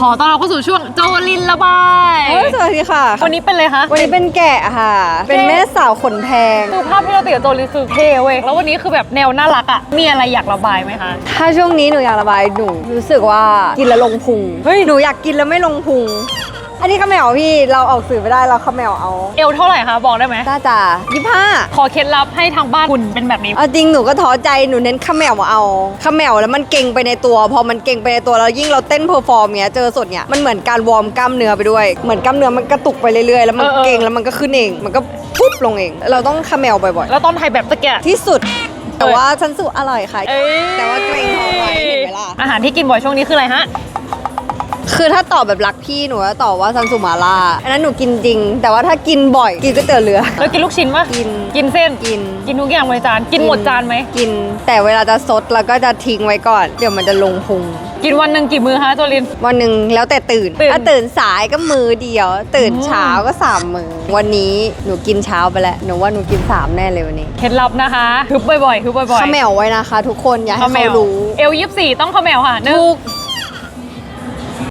ขอต้อนรับเข้าสู่ช่วงโจลินระบายเอ้ยสวัสดีค่ะ วันนี้เป็นเลยคะวันนี้เป็นแกะค่ะ เป็นแม่สาวขนแพงคือภาพที่เราติดกับโจลินคือเท่เว้ยแล้ววันนี้คือแบบแนวน่ารักอะมีอะไรอยากระบายไหมคะถ้าช่วงนี้หนูอยากระบายหนูรู้สึกว่ากินแล้วลงพุงเฮ้ยหนูอยากกินแล้วไม่ลงพุง อันนี้ข้าวแมวพี่เราออกสื่อไม่ได้เราข้าวแมวเอาเอวเท่าไหร่คะบอกได้ไหมน่าจะยี่ห้าขอเคล็ดลับให้ทางบ้านคุณเป็นแบบนี้ เอาจริงหนูก็ท้อใจหนูเน้นข้าวแมวเอาข้าวแมวแล้วมันเก่งไปในตัว พอมันเก่งไปในตัวแล้วยิ่งเราเต้นเพอร์ฟอร์มเงี้ยเจอสดเนี้ยมันเหมือนการวอร์มกล้ามเนื้อไปด้วย เหมือนกล้ามเนื้อมันกระตุกไปเรื่อยๆแล้วมันเออเออ เก่งแล้วมันก็ขึ้นเอง มันก็ปุ๊บลงเอง เราต้องข้าวแมวบ่อยแล้วตอนถ่ายแบบตะแกะๆที่สุด แต่ว่าฉันสุอร่อยค่ะ เอ้ยแต่ว่าเกรงท้องไว้เห็นไหมล่ะ อาหารที่กินบ่อยช่วงนี้คืออะไรฮะ คือถ้าตอบแบบรักพี่หนูจะตอบว่าซันสุมาล่าอันนั้นหนูกินจริง แต่ว่าถ้ากินบ่อยกินก๋วยเตี๋ยวเรือ แล้วกินลูกชิ้นปะกิน กินเส้น กิน กินทุกอย่างในจาน กินหมดจานไหม กิน แต่เวลาจะซดเราก็จะทิ้งไว้ก่อน เดี๋ยวมันจะลงพุง กินวันหนึ่งกี่มื้อคะโจลิน วันหนึ่งแล้วแต่ตื่นตื่น ถ้าตื่นสายก็มือเดียว ตื่นอืมเช้าก็สามมือ วันนี้หนูกินเช้าไปแล้ว หนูว่าหนูกินสามแน่เลยวันนี้เคล็ดลับนะคะฮึบบ่อยๆฮึบบ่อยๆข้าวแมวไว้นะคะ ทุกคนอย่าให้ข้าวแมเขาวรู้ เอลยี่สี่ต้องข้าวแมวค่ะหนึ่ง ถูก